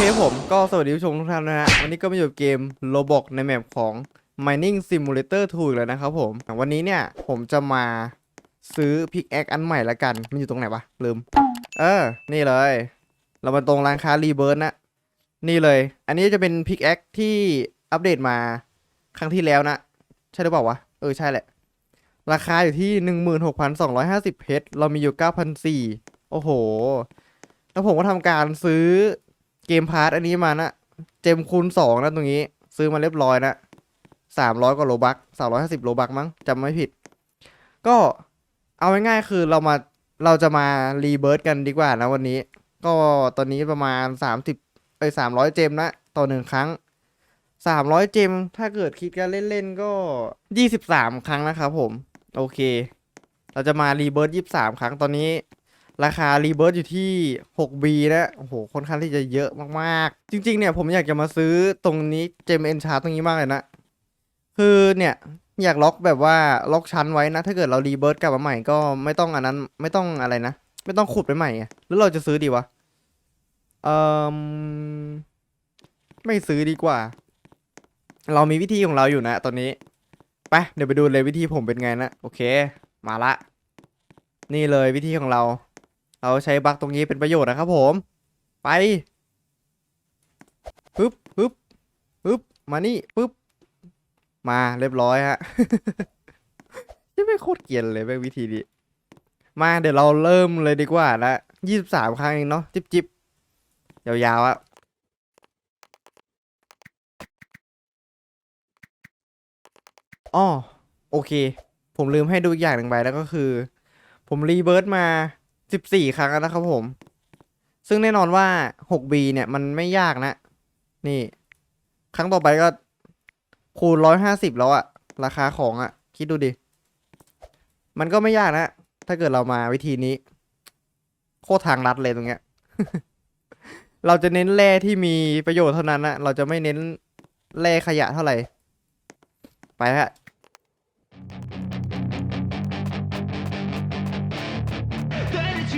เคผมก็สวัสดีผู้ชมทุกท่านนะฮะ วันนี้ก็มาอยู่กับเกม Roblox ในแมปของ Mining Simulator 2อีกแล้วนะครับผม วันนี้เนี่ยผมจะมาซื้อพิกแอคอันใหม่ละกัน มันอยู่ตรงไหนวะ ลืม เออ นี่เลย เรามาตรงร้านค้ารีเบิร์นะ นี่เลย อันนี้จะเป็นพิกแอคที่อัปเดตมาครั้งที่แล้วนะ ใช่หรือเปล่าวะ เออ ใช่แหละ ราคาอยู่ที่ 16,250เพชรเรามีอยู่ 9,400โอ้โห แล้วผมก็ทำการซื้อ เกมพาร์ทอันนี้มานะ เจมคูณสองนะตรงนี้ ซื้อมาเรียบร้อยนะสามร้อยกว่าโลบักสามร้อยห้าสิบโลบักมั้งจำไม่ผิด ก็เอาง่ายๆคือเรามาเราจะมารีเบิร์ตกันดีกว่านะวันนี้ ก็ตอนนี้ประมาณสามสิบเอ้ยสามร้อยเจมนะต่อหนึ่งครั้งสามร้อยเจม ถ้าเกิดคิดกันเล่นๆก็ยี่สิบสามครั้งนะครับผม โอเค เราจะมารีเบิร์ตยี่สิบสามครั้งตอนนี้ ราคารีเบิร์ตอยู่ที่ 6B นะโอ้โหค่อนข้างที่จะเยอะมากๆ จริง ๆ เนี่ยผมอยากจะมาซื้อตรงนี้เจมเอ็นชาร์ตรงนี้มากเลยนะ คือเนี่ยอยากล็อกแบบว่าล็อกชั้นไว้นะ ถ้าเกิดเรารีเบิร์ตกลับมาใหม่ก็ไม่ต้องอันนั้นไม่ต้องอะไรนะ ไม่ต้องขุดไปใหม่ไงหรือเราจะซื้อดีวะ เอ่อ ไม่ซื้อดีกว่า เรามีวิธีของเราอยู่นะ ตอนนี้ไปเดี๋ยวไปดูเลยวิธีผมเป็นไงนะ โอเค มาละ นี่เลยวิธีของเรา เราใช้บั๊กตรงนี้เป็นประโยชน์นะครับผม ไปปึ๊บปึ๊บปึ๊บมานี่ปึ๊บมาเรียบร้อยฮะยังไม่โคตรเกรียนเลยแม่งวิธีนี้มาเดี๋ยวเราเริ่มเลยดีกว่านะยี่สิบสามครั้งเองเนาะจิบจิบยาวๆอะอ้อโอเค ผมลืมให้ดูอีกอย่างหนึ่งไปแล้วก็คือ ผมรีเบิร์ตมา สิบสี่ครั้งแล้วนะครับผม ซึ่งแน่นอนว่า 6B เนี่ยมันไม่ยากนะ นี่ ครั้งต่อไปก็ คูณร้อยห้าสิบแล้วอะราคาของอะคิดดูดิ มันก็ไม่ยากนะ ถ้าเกิดเรามาวิธีนี้ โคตรทางลัดเลยตรงเนี้ย เราจะเน้นแร่ที่มีประโยชน์เท่านั้นนะเราจะไม่เน้นแร่ขยะเท่าไหร่ ไปฮะ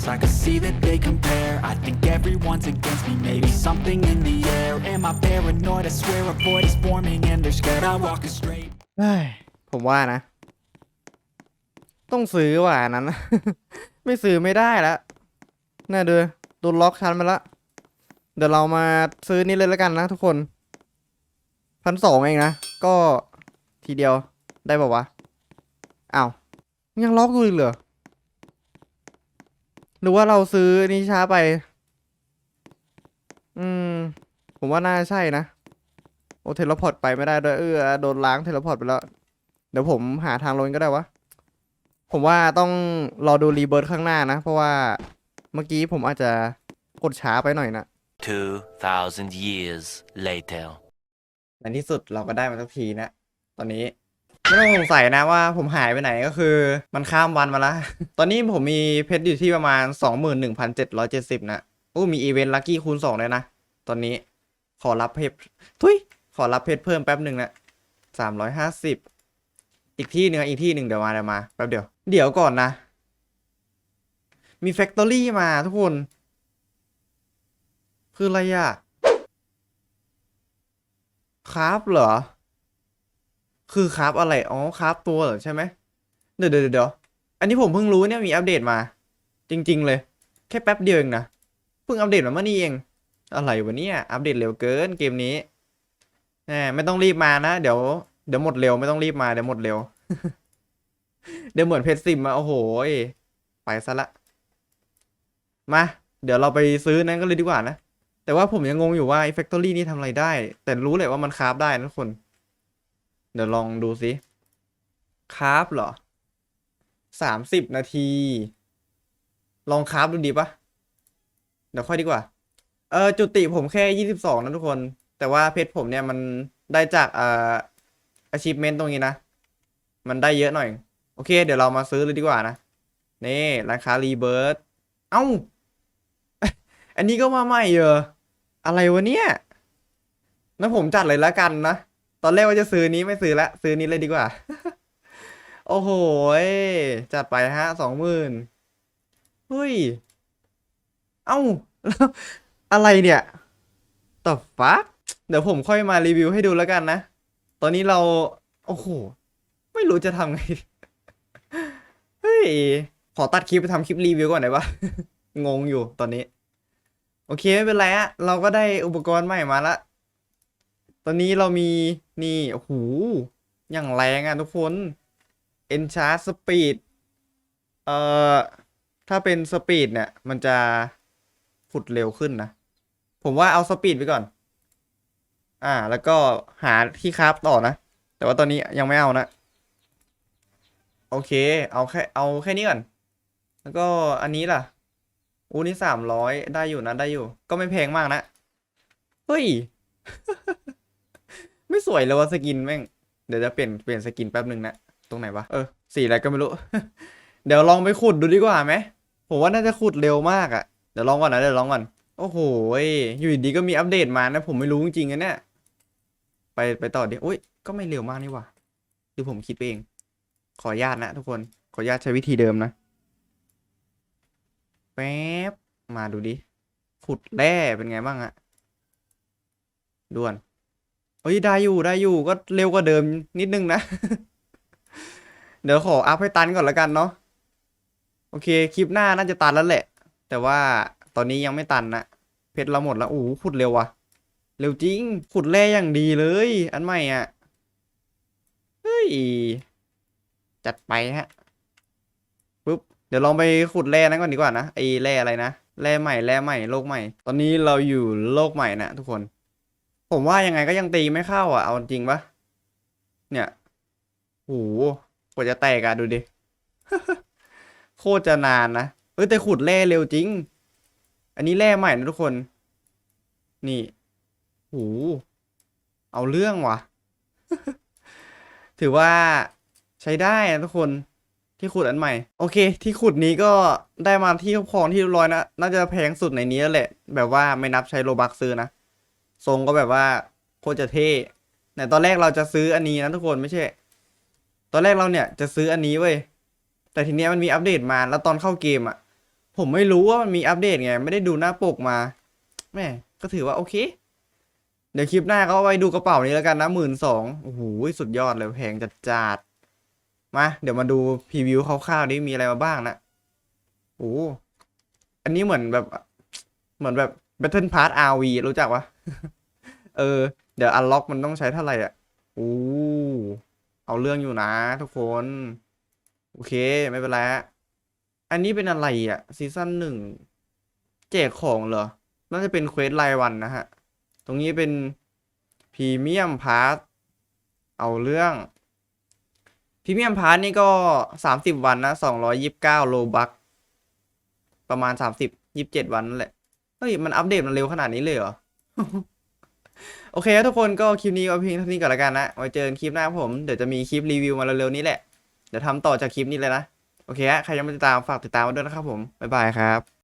some progress, I can see that they compare I think everyone's against me, maybe something in the air Am I paranoid? I swear a void is forming and they're scared I walk a straight เฮ้ยผมว่านะ ต้องซื้อว่ะอันนั้น ไม่ซื้อไม่ได้แล้วน่าดูโดนล็อกชั้นไปละ เดี๋ยวเรามาซื้อนี่เลยแล้วกันนะทุกคนพันสองเองนะ ก็ทีเดียวได้ป่าวะอ้าวยังล็อกอยู่อีกเหรอ หรือว่าเราซื้อนี่ช้าไป อืม ผมว่าน่าใช่นะ โอเทเลพอร์ตไปไม่ได้ด้วยเออโดนล้างเทเลพอร์ตไปแล้ว เดี๋ยวผมหาทางลงก็ได้วะ ผมว่าต้องรอดูรีเบิร์ตข้างหน้านะ เพราะว่าเมื่อกี้ผมอาจจะกดช้าไปหน่อยนะ 2,000 years later. ในที่สุดเราก็ได้มาสักทีนะ ตอนนี้ ไม่ต้องสงสัยนะว่าผมหายไปไหนก็คือ มันข้ามวันมาแล้วตอนนี้ผมมีเพชรอยู่ที่ประมาณ 21,770 นะอู้มีอีเวนต์ลัคกี้คูณ2เลยนะ ตอนนี้ขอรับเพชรทุยขอรับเพชรเพิ่มแป๊บหนึ่งนะ350 อีกที่หนึ่งอีกที่หนึ่งเดี๋ยวมาเดี๋ยวมาแป๊บเดียว เดี๋ยวก่อนนะ มีแฟคทอรี่มาทุกคน คืออะไรอะคราฟเหรอ คือคราฟอะไร อ๋อคราฟตัวเหรอใช่ไหมเดี๋ยวเดี๋ยวเดี๋ยวอันนี้ผมเพิ่งรู้เนี่ยมีอัปเดตมา จริง ๆ เลย แค่แป๊บเดียวเองนะเพิ่งอัปเดตมาเมื่อนี้เอง อะไรวะเนี่ยอัปเดตเร็วเกินเกมนี้แหมไม่ต้องรีบมานะเดี๋ยวเดี๋ยวหมดเร็วไม่ต้องรีบมาเดี๋ยวหมดเร็ว เดี๋ยวเหมือนเพชรซิมมาโอ้โหไปซะละมาเดี๋ยวเราไปซื้อนั้นก็เลยดีกว่านะ แต่ว่าผมยังงงอยู่ว่าไอ้ Factory นี่ทำอะไรได้ แต่รู้เลยว่ามันคราฟได้นะทุกคน เดี๋ยวลองดูสิคราฟเหรอสามสิบนาที ลองคราฟดูดีปะเดี๋ยวค่อยดีกว่า เออจุติผมแค่ยี่สิบสองนะทุกคน แต่ว่าเพชรผมเนี่ยมันได้จากอ่อ achievement ตรงนี้นะ มันได้เยอะหน่อย โอเค เดี๋ยวเรามาซื้อเลยดีกว่านะ นี่ร้านค้ารีเบิร์ดเอ้า อันนี้ก็มาใหม่เหรออะไรวะเนี่ยงั้นผมจัดเลยละกันนะ ตอนแรกว่าจะซื้อนี้ไม่ซื้อละซื้อนี้เลยดีกว่า โอ้โหจัดไปฮะสองหมื่นเฮ้ย เอ้าแล้วอะไรเนี่ยต่อฟักเดี๋ยวผมค่อยมารีวิวให้ดูแล้วกันนะ ตอนนี้เรา โอ้โห ไม่รู้จะทำไง เฮ้ย ขอตัดคลิปไปทำคลิปรีวิวก่อนได้ปะงงอยู่ตอนนี้ โอเคไม่เป็นไรอะเราก็ได้อุปกรณ์ใหม่มาละ ตอนนี้เรามีนี่โอ้โหอย่างแรงอะทุกคน Enchant Speed เอ่อ ถ้าเป็นสปีดเนี่ย มันจะขุดเร็วขึ้นนะ ผมว่าเอาสปีดไปก่อน อ่า แล้วก็หาที่คราฟต่อนะ แต่ว่าตอนนี้ยังไม่เอานะ โอเค เอาแค่ เอาแค่นี้ก่อน แล้วก็อันนี้ล่ะอู้นี่สามร้อยได้อยู่นะ ได้อยู่ ก็ไม่แพงมากนะ เฮ้ย ไม่สวยเลยว่าสกินแม่ง เดี๋ยวจะเปลี่ยนเปลี่ยนสกินแป๊บหนึ่งนะ ตรงไหนวะ เออ สีอะไรก็ไม่รู้ เดี๋ยวลองไปขุดดูดีกว่าไหม ผมว่าน่าจะขุดเร็วมากอะ่ะ เดี๋ยวลองก่อนนะเดี๋ยวลองก่อน โอ้โห อยู่ดีๆก็มีอัปเดตมานะ ผมไม่รู้จริงๆนะเนี่ย ไปไปต่อดิอุ้ย ก็ไม่เร็วมากนี่ว่าหรือผมคิดไปเอง ขออนุญาตนะทุกคน ขออนุญาตใช้วิธีเดิมนะ แป๊บ มาดูดิ ขุดแร่เป็นไงบ้างอะด่วน เฮ้ยได้อยู่ได้อยู่ก็เร็วกว่าเดิมนิดนึงนะ เดี๋ยวขออัพให้ตันก่อนละกันเนาะโอเคคลิปหน้าน่าจะตันแล้วแหละ แต่ว่าตอนนี้ยังไม่ตันนะเพชรเราหมดแล้วโอ้ขุดเร็วว่ะเร็วจริง ขุดแร่อย่างดีเลย อันใหม่อะเฮ้ยจัดไปฮะปุ๊บเดี๋ยวลองไปขุดแร่นั้นก่อนดีกว่านะไอ้แร่อะไรนะแร่ใหม่แร่ใหม่โลกใหม่ ตอนนี้เราอยู่โลกใหม่นะทุกคน ผมว่ายังไงก็ยังตีไม่เข้าอะ เอาจริงปะเนี่ยโหกว่าจะแตกอะดูดิ โคตรจะนานนะ เอ้ยแต่ขุดแร่เร็วจริง อันนี้แร่ใหม่นะทุกคน นี่โหเอาเรื่องว่ะ ถือว่าใช้ได้นะทุกคนที่ขุดอันใหม่ โอเค ที่ขุดนี้ก็ได้มาที่ครอบครองที่เรียบร้อยนะ น่าจะแพงสุดในนี้แล้วแหละ แบบว่าไม่นับใช้โลบักซื้อนะ ทรงก็แบบว่าโคตรจะเท่แต่ตอนแรกเราจะซื้ออันนี้นะทุกคนไม่ใช่ ตอนแรกเราเนี่ยจะซื้ออันนี้เว้ย แต่ทีเนี้ยมันมีอัปเดตมา แล้วตอนเข้าเกมอะ ผมไม่รู้ว่ามันมีอัปเดตไง ไม่ได้ดูหน้าปกมา แม่ก็ถือว่าโอเค เดี๋ยวคลิปหน้าก็เอาไว้ดูกระเป๋านี้แล้วกันนะหมื่นสองโอ้โหสุดยอดเลยแพงจัดจัดมา เดี๋ยวมาดูพรีวิวคร่าวๆดิมีอะไรมาบ้างนะโอ้อันนี้เหมือนแบบ เหมือนแบบ Battle Pass RV รู้จักปะเออ เดี๋ยวอันล็อกมันต้องใช้เท่าไหร่อะโอ้เอาเรื่องอยู่นะทุกคน โอเค ไม่เป็นไรฮะอันนี้เป็นอะไรอะ ซีซั่นหนึ่งแจกของเหรอ น่าจะเป็นเควสรายวันนะฮะ ตรงนี้เป็นพรีเมียมพาร์ทเอาเรื่องพรีเมียมพาร์ทนี่ก็สามสิบวันนะสองร้อยยิบเก้าโลบัก ประมาณสามสิบยี่สิบเจ็ดวันนั่นแหละ เฮ้ยมันอัปเดตมันเร็วขนาดนี้เลยเหรอ โอเคทุกคนก็คลิปนี้เอาเพียงเท่านี้ก่อนละกันนะ ไว้เจอกันคลิปหน้าครับผม เดี๋ยวจะมีคลิปรีวิวมาเร็วๆนี้แหละ เดี๋ยวทำต่อจากคลิปนี้เลยนะ โอเคฮะ ใครยังไม่ติดตามฝากติดตามมาด้วยนะครับผม บ๊ายบายครับ